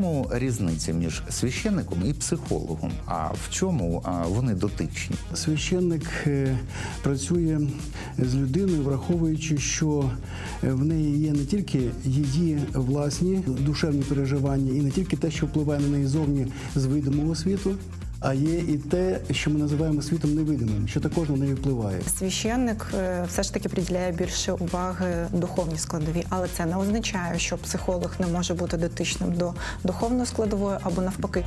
чому різниця між священником і психологом? А в чому вони дотичні? Священник е, працює з людиною, враховуючи, що е, в неї є не тільки її власні душевні переживання, і не тільки те, що впливає на неї зовні з видимого світу, а є і те, що ми називаємо світом невидимим, що також на неї впливає. Священник е, все ж таки приділяє більше уваги духовній складові, але це не означає, що психолог не може бути дотичним до духовної складової або навпаки.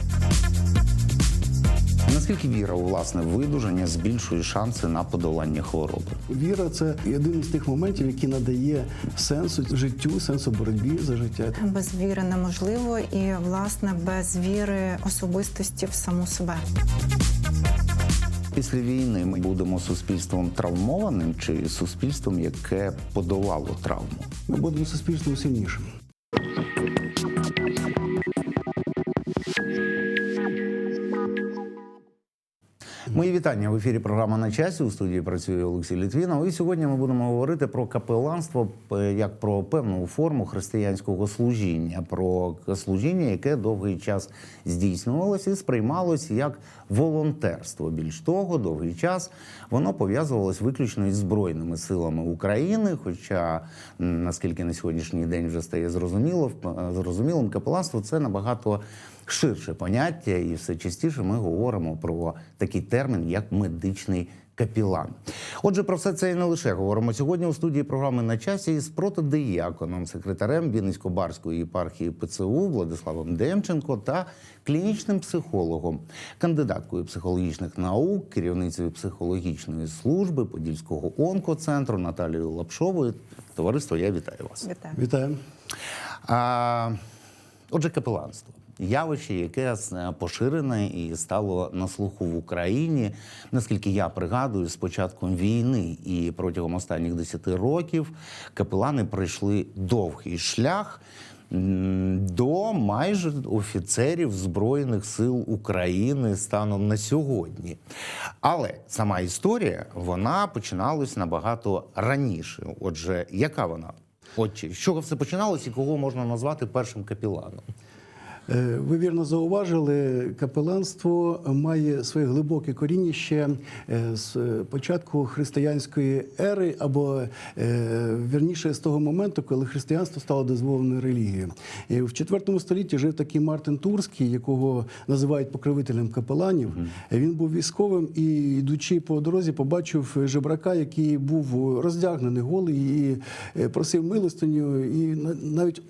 Наскільки віра у власне видужання збільшує шанси на подолання хвороби? Віра це один із тих моментів, який надає сенсу життю, сенсу боротьбі за життя. Без віри неможливо, і власне без віри особистості в саму себе. Після війни ми будемо суспільством травмованим чи суспільством, яке подолало травму? Ми будемо суспільством сильнішим. Мої вітання в ефірі. Програма на часі у студії працює Олексій Літвінов. І сьогодні ми будемо говорити про капеланство як про певну форму християнського служіння, про служіння, яке довгий час здійснювалося і сприймалося як волонтерство. Більш того, довгий час воно пов'язувалось виключно із збройними силами України. Хоча, наскільки на сьогоднішній день вже стає зрозуміло, зрозумілим, капеланство це набагато ширше поняття, і все частіше ми говоримо про такий термін, як медичний капілан. Отже, про все це і не лише говоримо сьогодні у студії програми на часі із протодияконом, секретарем Вінницько-Барської єпархії ПЦУ Владиславом Демченко та клінічним психологом, кандидаткою психологічних наук, керівницею психологічної служби Подільського онкоцентру Наталією Лапшовою. Товариство, я вітаю вас. Вітаю. Вітаю. А, отже, капеланство. Явище, яке е, поширене і стало на слуху в Україні, наскільки я пригадую, з початком війни і протягом останніх 10 років капелани пройшли довгий шлях до майже офіцерів Збройних сил України станом на сьогодні. Але сама історія вона починалась набагато раніше. Отже, яка вона? Отже, з чого все починалось і кого можна назвати першим капіланом? Е, Ви вірно зауважили, капеланство має своє глибоке коріння ще е, з початку християнської ери, або е, вірніше з того моменту, коли християнство стало дозволеною релігією. І в IV столітті жив такий Мартин Турський, якого називають покровителем капеланів. Він був військовим і, йдучи по дорозі, побачив жебрака, який був роздягнений голий і просив милостиню, і на- навіть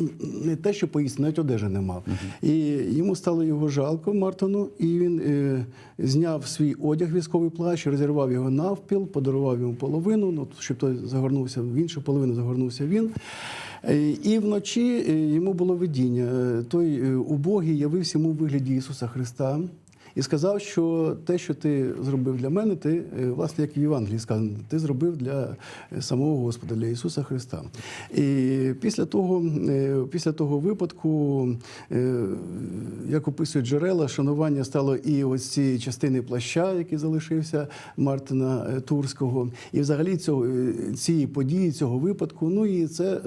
не те, що поїсти, навіть одежі не мав. І йому стало його жалко Мартону, і він е, зняв свій одяг, військовий плащ, розірвав його навпіл, подарував йому половину, ну, щоб той загорнувся в іншу половину, загорнувся він. Е, І вночі е, йому було видіння. Е, Той убогий явився йому у вигляді Ісуса Христа. І сказав, що те, що ти зробив для мене, ти, е, власне, як в Євангелії сказано, ти зробив для е, самого Господа, для Ісуса Христа. І після того, е, після того випадку, як описують джерела, шанування стало і ось ці частини плаща, який залишився Мартина Турського, і взагалі цього, цієї події, цього випадку. Ну і це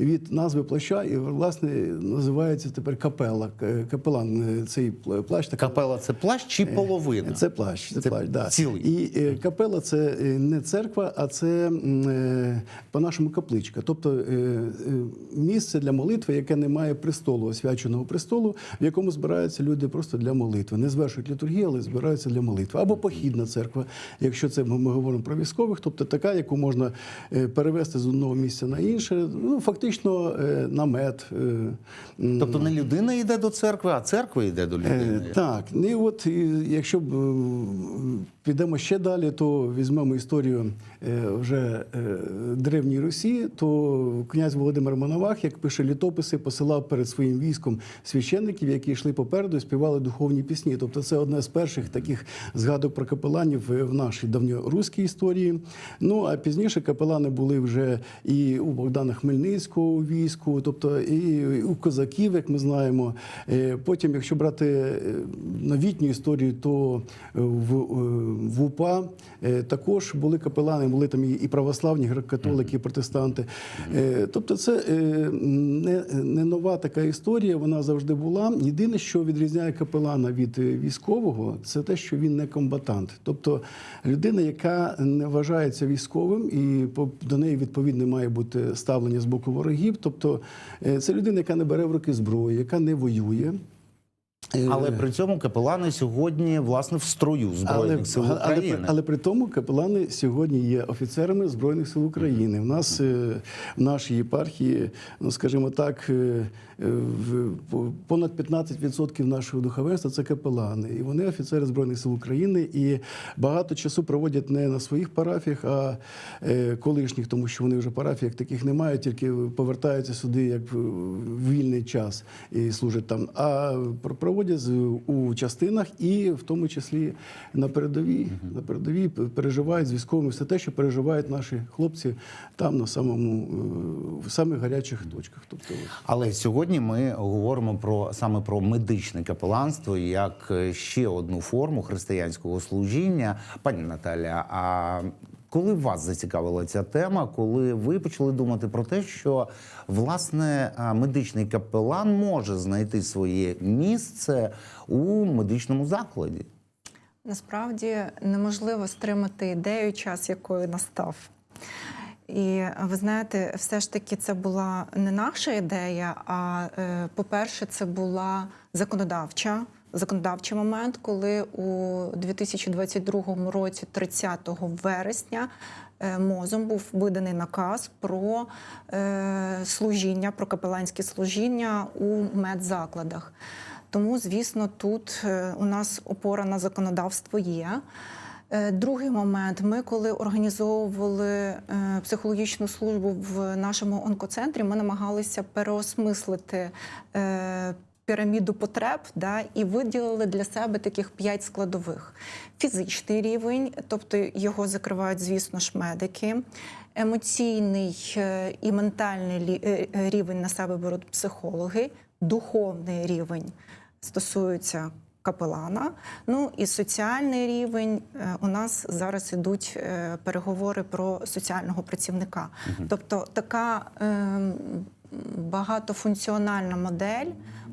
від назви плаща, і власне називається тепер капела. Капелан цей пл- плащ. така Капела це плащ чи половина? це плащ, це, Це плащ, да. цілий. І е, капела це е, не церква, а це е, по-нашому капличка. Тобто е, е, місце для молитви, яке не має престолу, освяченого престолу, в якому збираються люди просто для молитви. Не звершують літургію, але збираються для молитви. Або похідна церква, якщо це ми, говоримо про військових, тобто така, яку можна е, перевести з одного місця на інше. Ну, фактично, е, намет. е, Тобто не людина йде до церкви, а церква йде до людини. Е, Так, ну і от якщо б підемо ще далі, то візьмемо історію е, вже е, древньої Русі, то князь Володимир Мановах, як пише літописи, посилав перед своїм військом священників, які йшли попереду і співали духовні пісні. Тобто це одне з перших таких згадок про капеланів е, в нашій давньоруській історії. Ну а пізніше капелани були вже і у Богдана Хмельницького у війську, тобто і у козаків, як ми знаємо. Потім, якщо брати новітню історію, то в в УПА е, також були капелани, були там і- православні, і греко-католики, і протестанти. Е, Тобто, це е, не, не нова така історія, вона завжди була. Єдине, що відрізняє капелана від військового, це те, що він не комбатант. Тобто людина, яка не вважається військовим, і до неї відповідно має бути ставлення з боку ворогів. Тобто, це людина, яка не бере в руки зброю, яка не воює. Е, Але при цьому капелани сьогодні власне в строю збройних сил але, але, України. при- але при тому капелани сьогодні є офіцерами Збройних сил України. У нас е, в нашій єпархії, ну скажімо так, е, е, в- понад 15% нашого духовенства це капелани. І вони офіцери Збройних сил України і багато часу проводять не на своїх парафіях, а е, колишніх, тому що вони вже парафій як таких не мають, тільки повертаються сюди як в вільний час і служать там. А проводять з- у частинах і в тому числі на передовій. На передовій переживають з військовими все те, що переживають наші хлопці там на самому е, в самих гарячих точках. Тобто Але сьогодні ми говоримо про саме про медичне капеланство як е, ще одну форму християнського служіння. Пані Наталя, а коли вас зацікавила ця тема, коли ви почали думати про те, що власне медичний капелан може знайти своє місце у медичному закладі? Насправді неможливо стримати ідею, час якої настав. І ви знаєте, все ж таки це була не наша ідея. А е, по-перше, це була законодавча. Законодавчий момент, коли у 2022 році, 30 вересня, е, мозом був виданий наказ про е, служіння, про капеланське служіння у медзакладах. Тому, звісно, тут е, у нас опора на законодавство є. Другий момент: ми, коли організовували психологічну службу в нашому онкоцентрі, ми намагалися переосмислити. Піраміду потреб да, і виділили для себе таких п'ять складових: фізичний рівень, тобто його закривають, звісно ж, медики, емоційний е, і ментальний е, е, рівень на себе беруть психологи, духовний рівень стосується капелана. Ну і соціальний рівень у нас зараз ідуть переговори про соціального працівника. Тобто така ем, багатофункціональна модель.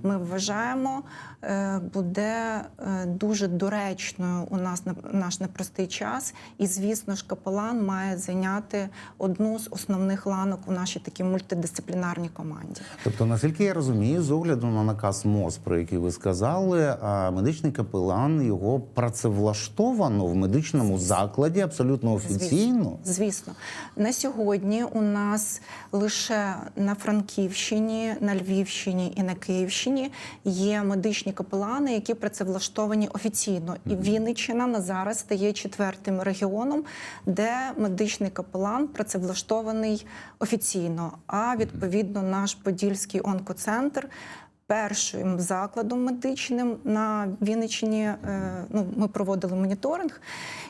Ми вважаємо, е, буде е, дуже доречною у нас на наш непростий час. І, звісно ж, капелан має зайняти одну з основних ланок у нашій такій мультидисциплінарній команді. Тобто, наскільки я розумію, з огляду на наказ МОЗ, про який ви сказали, медичний капелан його працевлаштовано в медичному закладі абсолютно офіційно. Звісно, на сьогодні у нас лише на Франківщині, на Львівщині і на Київщині є медичні капелани, які працевлаштовані офіційно. І Вінниччина на зараз стає четвертим регіоном, де медичний капелан працевлаштований офіційно. А відповідно наш Подільський онкоцентр. Першим закладом медичним на Вінниччині е, ну, ми проводили моніторинг,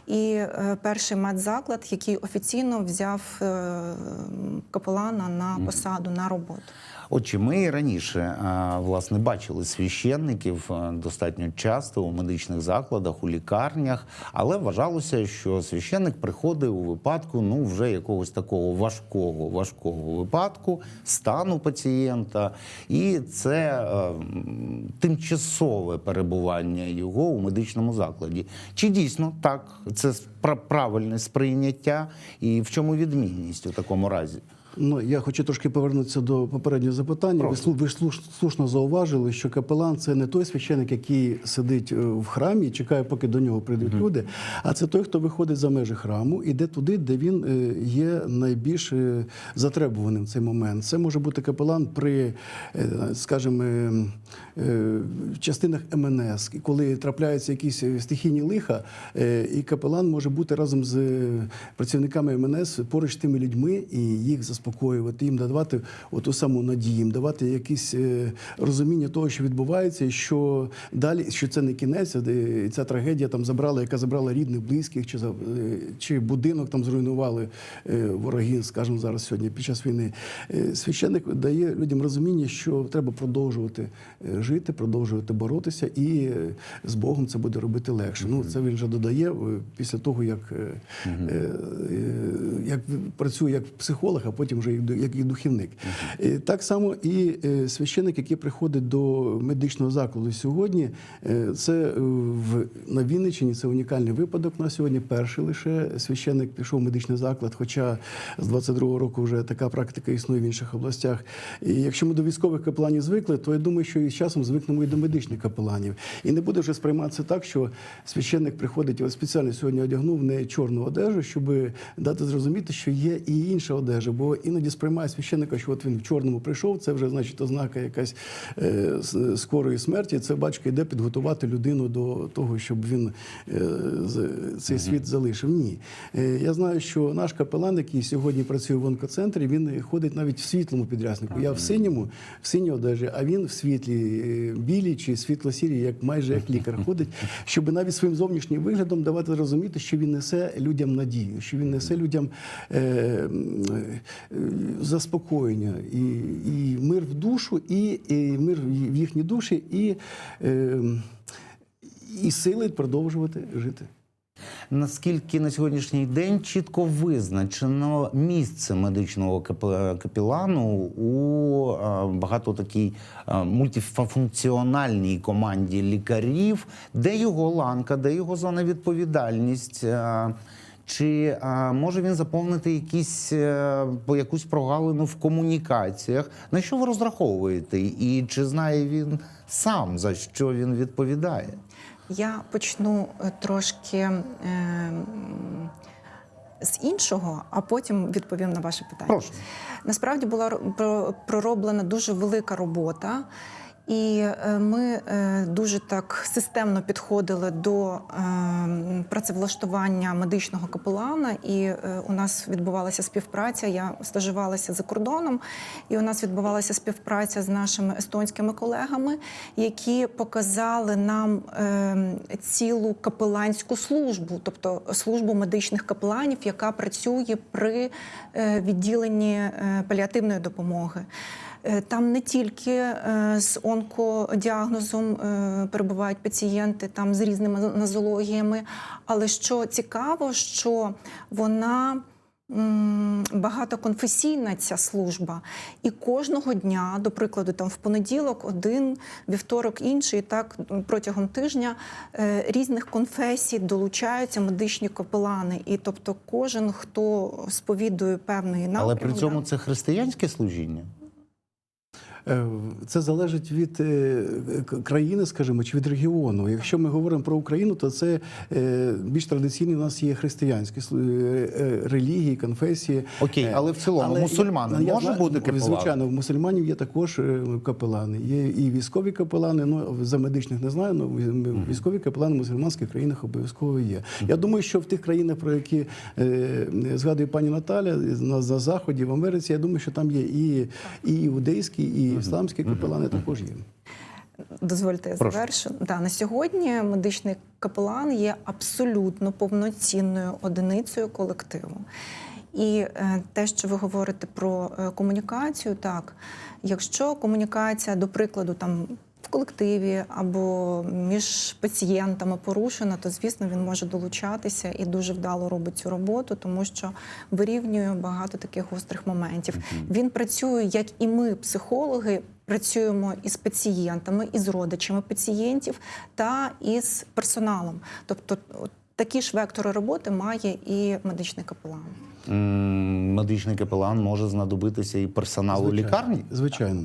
і е, перший медзаклад, який офіційно взяв е, капелана на посаду на роботу. Отже, ми і раніше власне бачили священників достатньо часто у медичних закладах, у лікарнях, але вважалося, що священник приходить у випадку ну вже якогось такого важкого, важкого випадку стану пацієнта, і це е, тимчасове перебування його у медичному закладі. Чи дійсно так? Це правильне сприйняття, і в чому відмінність у такому разі? Ну, я хочу трошки повернутися до попереднього запитання. Ви, ви слушно зауважили, що капелан це не той священик, який сидить е, в храмі і чекає, поки до нього прийдуть люди, а це той, хто виходить за межі храму, іде туди, де він е, є найбільш е, затребуваним в цей момент. Це може бути капелан при, скажімо, частинах МНС, коли трапляються якісь стихійні лиха, і капелан може бути разом з працівниками МНС поруч з тими людьми і їх заспокоювати заспокоювати, їм давати оту саму надію, їм давати якесь е, розуміння того, що відбувається, і що далі, що це не кінець, а де ця трагедія там забрала, яка забрала рідних, близьких, чи е, чи будинок там зруйнували е, вороги, скажімо, зараз сьогодні під час війни. Е, Священник дає людям розуміння, що треба продовжувати е, жити, продовжувати боротися, і е, з Богом це буде робити легше. Ну це він вже додає е, після того, як, е, е, як працює як психолог, а потім вже як і духівник. Е, Так само і е, священник, який приходить до медичного закладу сьогодні, е, це в на Вінниччині це унікальний випадок на сьогодні. Перший лише священник пішов в медичний заклад, хоча з 22-го року вже така практика існує в інших областях. І якщо ми до військових капеланів звикли, то я думаю, що і з часом звикнемо і до медичних капеланів. І не буде вже сприйматися так, що священник приходить, от спеціально сьогодні одягнув не чорну одежу, щоб дати зрозуміти, що є і інша одежа. Бо іноді сприймає священника, що от він в чорному прийшов, це вже значить ознака якась е, скорої смерті. Це батько йде підготувати людину до того, щоб він е, цей світ залишив. Ні. Е, я знаю, що наш капелан, який сьогодні працює в онкоцентрі, він ходить навіть в світлому підряснику. Я в синьому, в синій одежі, а він в світлій, е, білій чи світло-сірій, як майже як лікар ходить, щоб навіть своїм зовнішнім виглядом давати зрозуміти, що він несе людям надію, що він несе людям е, заспокоєння і, і мир в душу, і, і мир в їхні душі, і, е, і сили продовжувати жити. Наскільки на сьогоднішній день чітко визначено місце медичного кап- капелану у е, багато такій е, мультифункціональній команді лікарів, де його ланка, де його зона відповідальність? Чи е, може він заповнити якісь е, по якусь прогалину в комунікаціях? На що ви розраховуєте? І чи знає він сам за що він відповідає? Я почну е, трошки е, з іншого, а потім відповім на ваше питання. Прошу. Насправді була ро- пророблена дуже велика робота. І е, ми е, дуже так системно підходили до е, працевлаштування медичного капелана, і у нас відбувалася співпраця. Я стажувалася за кордоном, і у нас відбувалася співпраця з нашими естонськими колегами, які показали нам цілу капеланську службу, тобто службу медичних капеланів, яка працює при відділенні паліативної допомоги. Е, Там не тільки е, з онкодіагнозом е, перебувають пацієнти там з різними нозологіями, але що цікаво, що вона багатоконфесійна ця служба, і кожного дня, до прикладу, там в понеділок один, вівторок інший, і так протягом тижня різних конфесій долучаються медичні капелани. І тобто, кожен, хто сповідує певний напрям, Але при цьому це християнське служіння. Е, Це залежить від е, країни, скажімо, чи від регіону. Якщо ми говоримо про Україну, то це е, більш традиційні у нас є християнські релігії, конфесії. Окей, але в цілому мусульманин може знаю- бути капеланом? Звичайно, в мусульманів є також капелани. Є і військові капелани. Ну за медичних не знаю, але військові капелани в мусульманських країнах обов'язково є. Я думаю, що в тих країнах, про які згадує пані Наталя, на, на заході в Америці, я думаю, що там є і, і іудейські, і ісламські капелани також є. Дозвольте, я завершу. Да, на сьогодні медичний капелан є абсолютно повноцінною одиницею колективу. І е, те, що ви говорите про е, комунікацію, так, якщо комунікація, до прикладу, там в колективі або між пацієнтами порушена, то звісно він може долучатися і дуже вдало робить цю роботу, тому що вирівнює багато таких гострих моментів. Він працює, як і ми, психологи, працюємо із пацієнтами, із родичами пацієнтів та із персоналом. Тобто, такі ж вектори роботи має і медичний капелан. Медичний капелан може знадобитися і персоналу Звичайно. лікарні. Звичайно.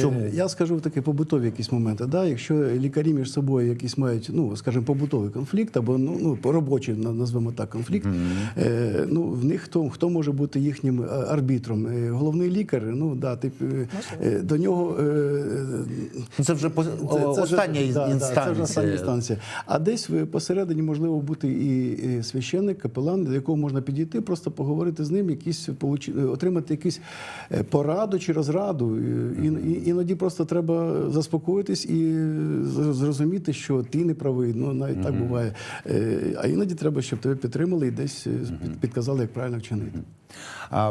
Чому? Е, Я скажу такі побутові якісь моменти. Да? Якщо лікарі між собою якісь мають, ну скажімо, побутовий конфлікт або ну, ну робочий назвемо так конфлікт, е, ну в них хто, хто може бути їхнім е, арбітром? Головний лікар, ну да, тип, до нього. е, Ну, Це вже це- це остання да, інстанція. Це вже остання інстанція. А десь посередині можливо бути і священник, капелан, до якого можна підійти, просто поговорити з ним, якісь отримати якусь е, пораду чи розраду. І, і, іноді просто треба заспокоїтись і зрозуміти, що ти не правий. Ну навіть так буває. Е, А іноді треба, щоб тебе підтримали і десь е, під- підказали, як правильно вчинити.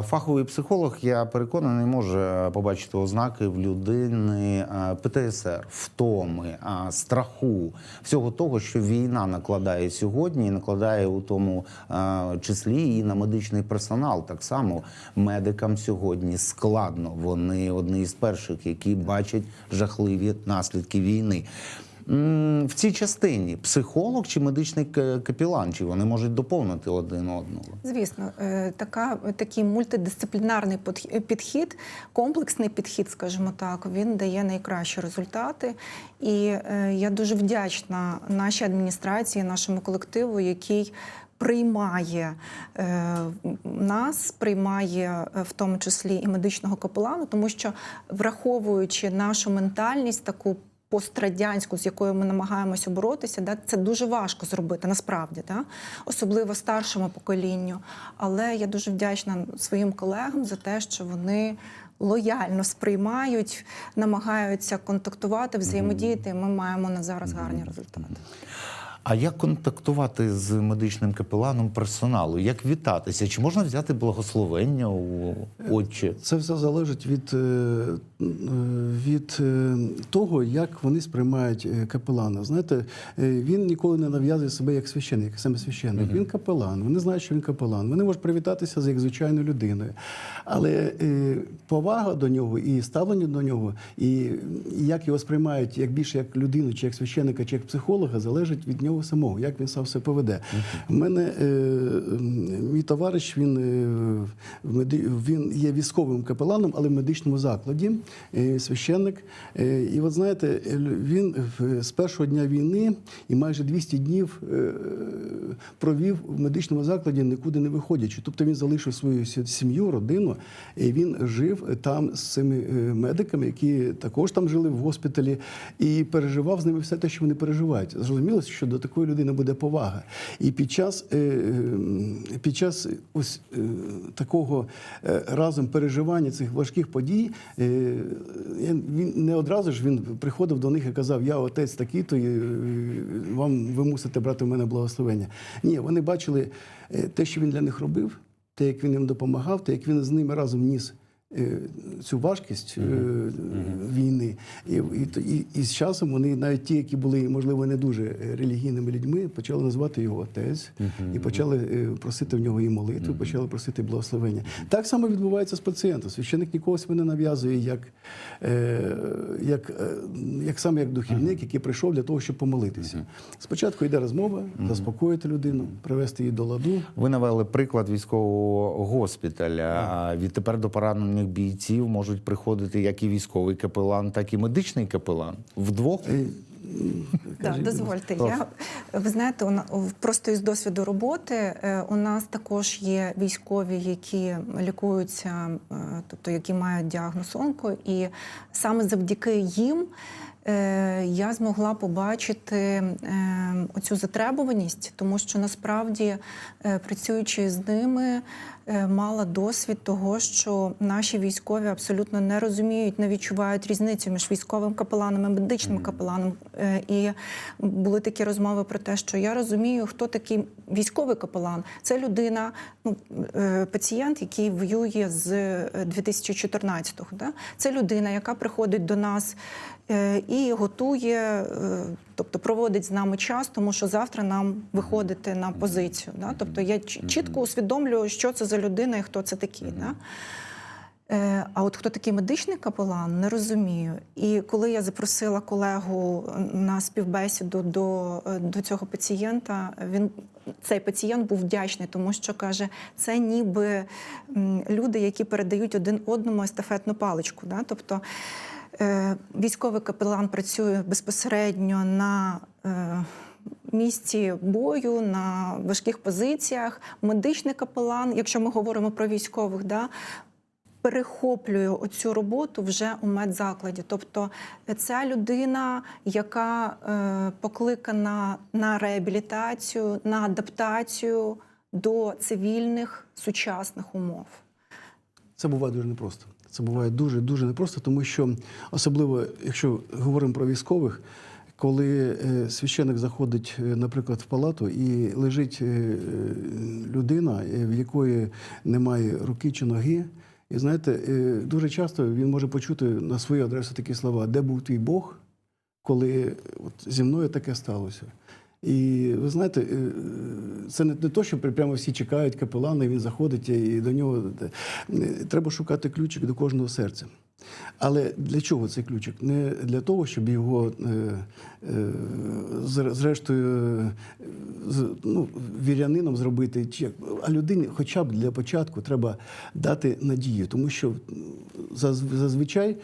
Фаховий психолог, я переконаний, може побачити ознаки в людини ПТСР, втоми, страху, всього того, що війна накладає сьогодні, і накладає у тому числі і на медичний персонал. Так само медикам сьогодні складно. Вони одні із перших, які бачать жахливі наслідки війни. В цій частині психолог чи медичний капілан, чи вони можуть доповнити один одного? Звісно, е, така, такий мультидисциплінарний підхід, комплексний підхід, скажімо так, він дає найкращі результати. І е, я дуже вдячна нашій адміністрації, нашому колективу, який приймає е, нас, приймає е, в тому числі і медичного капелану, тому що враховуючи нашу ментальність, таку пострадянську, з якою ми намагаємося боротися, да, це дуже важко зробити насправді, да? особливо старшому поколінню. Але я дуже вдячна своїм колегам за те, що вони лояльно сприймають, намагаються контактувати, взаємодіяти. Ми маємо на зараз гарні результати. А як контактувати з медичним капеланом персоналу? Як вітатися? Чи можна взяти благословення у отче? Це все залежить від, е, е, від е, того, як вони сприймають е, капелана. Знаєте, е, він ніколи не нав'язує себе як священник, як саме священник. Він капелан. Вони знають, що він капелан. Вони можуть привітатися з як звичайною людиною. Але повага до нього і ставлення до нього, і як його сприймають як більше як людину, чи як священника, чи як психолога, залежить від нього самого, як він сам себе поведе. У мене мій товариш, він, він є військовим капеланом, але в медичному закладі, священник. Е, І от знаєте, е, він з першого дня війни і майже 200 днів е, провів в медичному закладі, нікуди не виходячи. Тобто він залишив свою сім'ю, родину, і він жив там з цими е, медиками, які також там жили в госпіталі, і переживав з ними все те, що вони переживають. Зрозуміло, що до такої людини буде повага. І під час, е, е, під час ось е, такого е, разом переживання цих важких подій, е, він не одразу ж він приходив до них і казав: Я отець такий-то, е, вам ви мусите брати в мене благословення. Ні, вони бачили е, те, що він для них робив, те, як він їм допомагав, те, як він з ними разом ніс. Е, Цю важкість е, війни, і, і, і, і з часом вони, навіть ті, які були можливо не дуже е, релігійними людьми, почали називати його отець і почали е, просити в нього і молитви, почали просити благословення. Так само відбувається з пацієнтом. Священник нікого себе не нав'язує як, е, як, е, як саме як духівник, який прийшов для того, щоб помолитися. Спочатку йде розмова, заспокоїти людину, привести її до ладу. Ви навели приклад військового госпіталя. А відтепер до поранених бійців можуть приходити як і військовий капелан, так і медичний капелан. Вдвох Е, Так, дозвольте. Я ви знаєте, у на- просто із досвіду роботи е, у нас також є військові, які лікуються, е, тобто які мають діагноз онко, і саме завдяки їм. Е, Я змогла побачити е, оцю затребуваність, тому що насправді, е, працюючи з ними, е, мала досвід того, що наші військові абсолютно не розуміють, не відчувають різницю між військовим капеланом і медичним капеланом. І були такі розмови про те, що я розумію, хто такий військовий капелан. Це людина, ну пацієнт, який воює з е, 2014-го. Да? Це людина, яка приходить до нас. Е, І готує, е, тобто проводить з нами час, тому що завтра нам виходити на позицію. Да? Тобто я чітко усвідомлюю, що це за людина і хто це такий. Да? Е, А от хто такий медичний капелан, не розумію. І коли я запросила колегу на співбесіду до, до цього пацієнта, він цей пацієнт був вдячний, тому що каже, це ніби люди, які передають один одному естафетну паличку. Да? Тобто військовий капелан працює безпосередньо на е, місці бою, на важких позиціях. Медичний капелан, якщо ми говоримо про військових, да, перехоплює оцю роботу вже у медзакладі. Тобто ця людина, яка е, покликана на реабілітацію, на адаптацію до цивільних сучасних умов. Це буває дуже непросто. Це буває дуже дуже непросто, тому що особливо, якщо говоримо про військових, коли е, священик заходить, е, наприклад, в палату і лежить е, людина, в якої немає руки чи ноги. І знаєте, дуже часто він може почути на свою адресу такі слова: де був твій Бог, коли от зі мною таке сталося. І ви знаєте, е, це не, то, що прямо всі чекають капелана, і він заходить і до нього е, треба шукати ключик до кожного серця. Але для чого цей ключик? Не для того, щоб його е, зрештою ну, вірянином зробити, а людині хоча б для початку треба дати надію, тому що зазвичай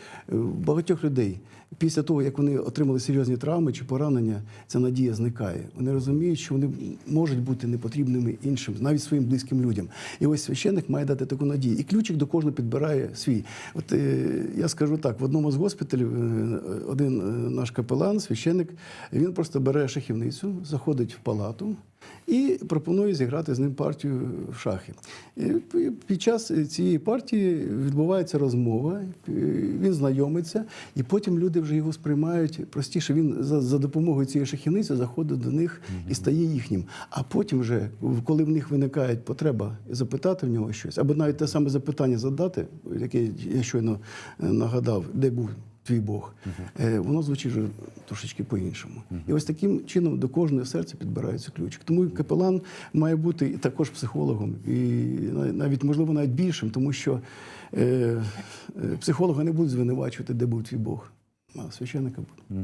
багатьох людей після того, як вони отримали серйозні травми чи поранення, ця надія зникає. Вони розуміють, що вони можуть бути непотрібними іншим, навіть своїм близьким людям. І ось священник має дати таку надію. І ключик до кожного підбирає свій. От е, я скажу так: в одному з госпіталів е, один е, наш капелан, священник, він просто бере шахівницю, заходить в палату. І пропонує зіграти з ним партію в шахи. І під час цієї партії відбувається розмова, е, він знайомиться, і потім люди вже його сприймають простіше. Він за, за допомогою цієї шахівниці заходить до них і стає їхнім. А потім, вже, коли в них виникає потреба запитати в нього щось, або навіть те саме запитання задати, яке я щойно е, нагадав, де був твій Бог, е, воно звучить вже трошечки по-іншому. І ось таким чином до кожного серця підбирається ключик. Тому капелан має бути також психологом, і навіть, можливо, навіть більшим, тому що е, е, психолога не будуть звинувачувати, де був твій Бог. А священника буде.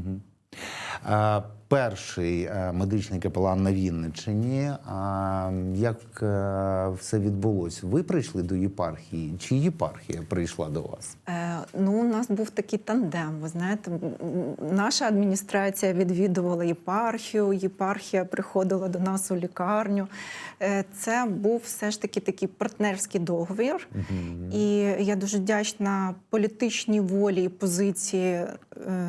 А, перший е, медичний капелан на Вінниччині. А, як е, все відбулося? Ви прийшли до єпархії? Чи єпархія прийшла до вас? Е, ну, у нас був такий тандем. Ви знаєте, наша адміністрація відвідувала єпархію, єпархія приходила до нас у лікарню. Е, це був все ж таки такий партнерський договір. І я дуже вдячна політичній волі і позиції е,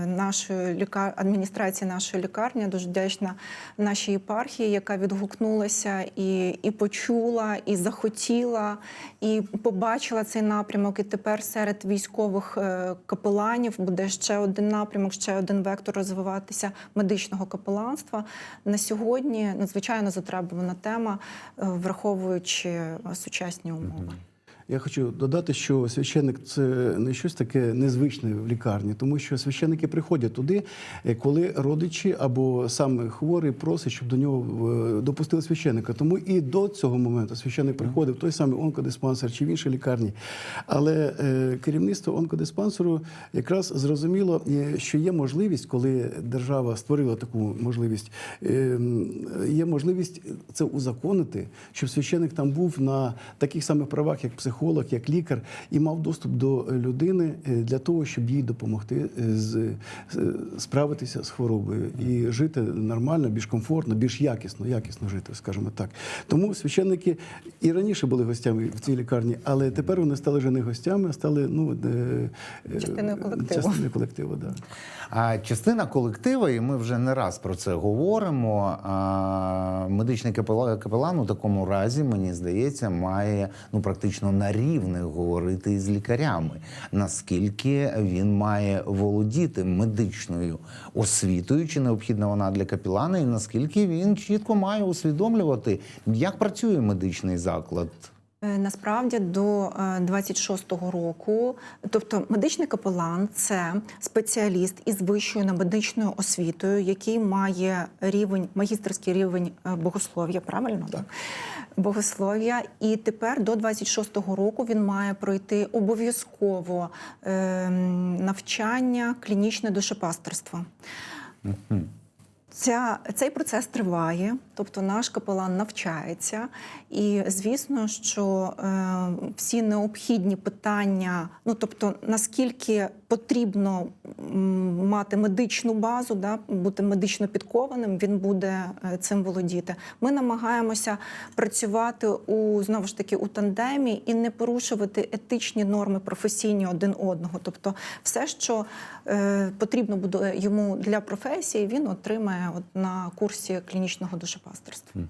нашої лікар... адміністрації нашої лікарні. Дуже вдячна нашій єпархії, яка відгукнулася і, і почула, і захотіла, і побачила цей напрямок. І тепер серед військових е, капеланів буде ще один напрямок, ще один вектор розвиватися медичного капеланства. На сьогодні надзвичайно затребувана тема, е, враховуючи е, сучасні умови. Я хочу додати, що священник це не щось таке незвичне в лікарні, тому що священники приходять туди, е, коли родичі або сам хворий просить, щоб до нього е, допустили священника. Тому і до цього моменту священник приходив той самий онкодиспансер чи в іншій лікарні. Але е, керівництво онкодиспансеру якраз зрозуміло, що є можливість, коли держава створила таку можливість, є можливість це узаконити, щоб священник там був на таких самих правах, як психолог, як лікар, і мав доступ до людини е, для того, щоб їй допомогти е, з, з- справитися з хворобою і жити нормально, більш комфортно, більш якісно, якісно жити, скажімо так. Тому священники і раніше були гостями в цій лікарні, але тепер вони стали вже не гостями, а стали ну е, е, Частиною колективу. Частиною колективу, да. А частина колектива, і ми вже не раз про це говоримо. А, медичний капелан у такому разі, мені здається, має ну практично на рівних говорити із лікарями. Наскільки він має володіти медичною освітою, чи необхідна вона для капелана, і наскільки він чітко має усвідомлювати, як працює медичний заклад. Е, Насправді до е, 26-го року, тобто медичний капелан це спеціаліст із вищою намедичною освітою, який має рівень, магістерський рівень е, богослов'я, правильно? Так. Богослов'я. І тепер до 26-го року він має пройти обов'язково е, навчання клінічне душепастерство. Ця, цей процес триває, тобто наш капелан навчається, і звісно, що е, всі необхідні питання, ну тобто наскільки потрібно мати медичну базу, да, бути медично підкованим, він буде е, цим володіти. Ми намагаємося працювати у знову ж таки у тандемі і не порушувати етичні норми професійні один одного. Тобто, все, що е, потрібно буде йому для професії, він отримає от на курсі клінічного душепастерства.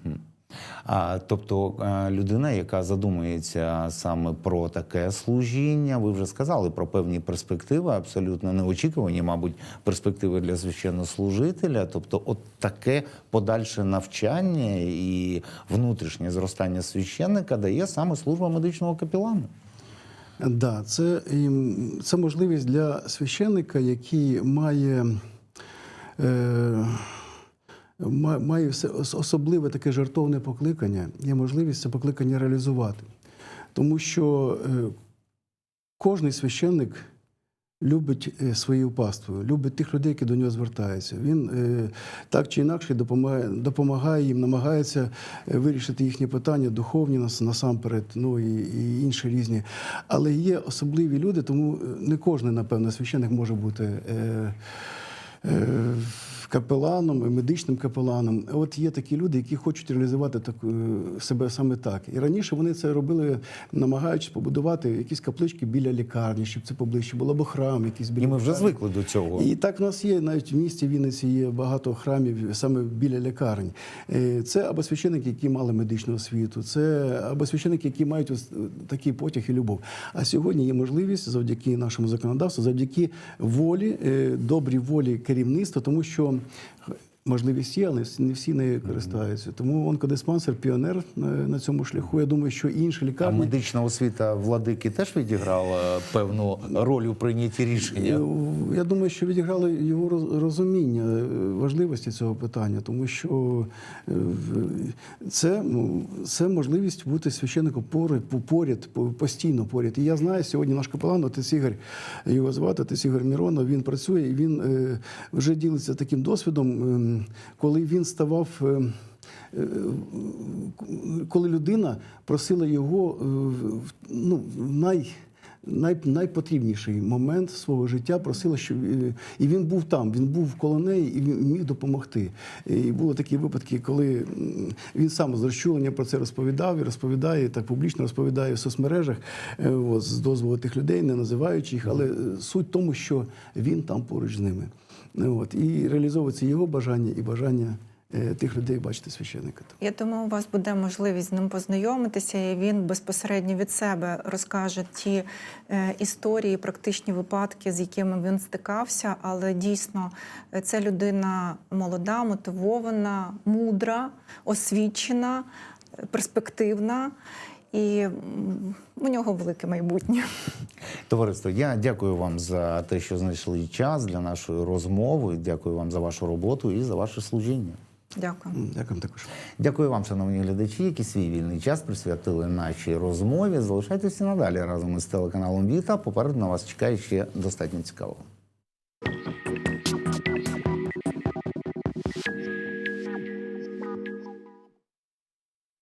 А, тобто е, людина, яка задумується саме про таке служіння, ви вже сказали про певні перспективи, абсолютно неочікувані, мабуть, перспективи для священнослужителя. Тобто, от таке подальше навчання і внутрішнє зростання священника дає саме служба медичного капілана. Да, це, це можливість для священника, який має, е, має особливе таке жартовне покликання, є можливість це покликання реалізувати. Тому що е, кожний священник любить е, своєю паствою, любить тих людей, які до нього звертаються. Він е, так чи інакше допомагає, їм, намагається вирішити їхні питання духовні насамперед, ну і, і інші різні. Але є особливі люди, тому не кожен, напевно, священник може бути. Е, е, Капеланом, і медичним капеланом. От є такі люди, які хочуть реалізувати так, е, себе саме так. І раніше вони це робили, намагаючись побудувати якісь каплички біля лікарні, щоб це поближче було, або храм якийсь біля І ми вже лікарні. звикли до цього. І так у нас є навіть в місті Вінниці є багато храмів саме біля лікарень. Е, Це або священики, які мали медичну освіту, це або священики, які мають ось такий потяг і любов. А сьогодні є можливість завдяки нашому законодавству, завдяки волі, е, добрій волі керівництва, тому що. はい。Можливість є, але не всі нею користаються. Тому онкодиспансер піонер на, на цьому шляху. Я думаю, що інші А лікарні медична освіта владики теж відіграла певну роль у прийнятті рішення. Е, Я думаю, що відіграло його розуміння е, важливості цього питання, тому що е, це, ну, це можливість бути священником поряд, поряд, постійно поряд. І я знаю, сьогодні наш капелан, отець Ігор, його звати, отець Ігор Міронов, він працює і він е, вже ділиться таким досвідом, ем, коли він ставав. ем, е, коли людина просила його е, ну, най, най, найпотрібніший момент свого життя, просила, що е, і він був там, він був коло неї і він міг допомогти. І були такі випадки, коли він сам з розчулення про це розповідав і розповідає, так публічно розповідає в соцмережах е, от, з дозволу тих людей, не називаючи їх, але е, суть в тому, що він там поруч з ними. От, і реалізовується його бажання і бажання е, тих людей бачити священника. Я думаю, у вас буде можливість з ним познайомитися, і він безпосередньо від себе розкаже ті е, історії, практичні випадки, з якими він стикався. Але дійсно це людина молода, мотивована, мудра, освічена, е, перспективна. І у нього велике майбутнє. Товариство, я дякую вам за те, що знайшли час для нашої розмови. Дякую вам за вашу роботу і за ваше служіння. Дякую. Дякую також. Дякую вам, шановні глядачі, які свій вільний час присвятили нашій розмові. Залишайтеся надалі разом із телеканалом Віта. Попереду на вас чекає ще достатньо цікавого.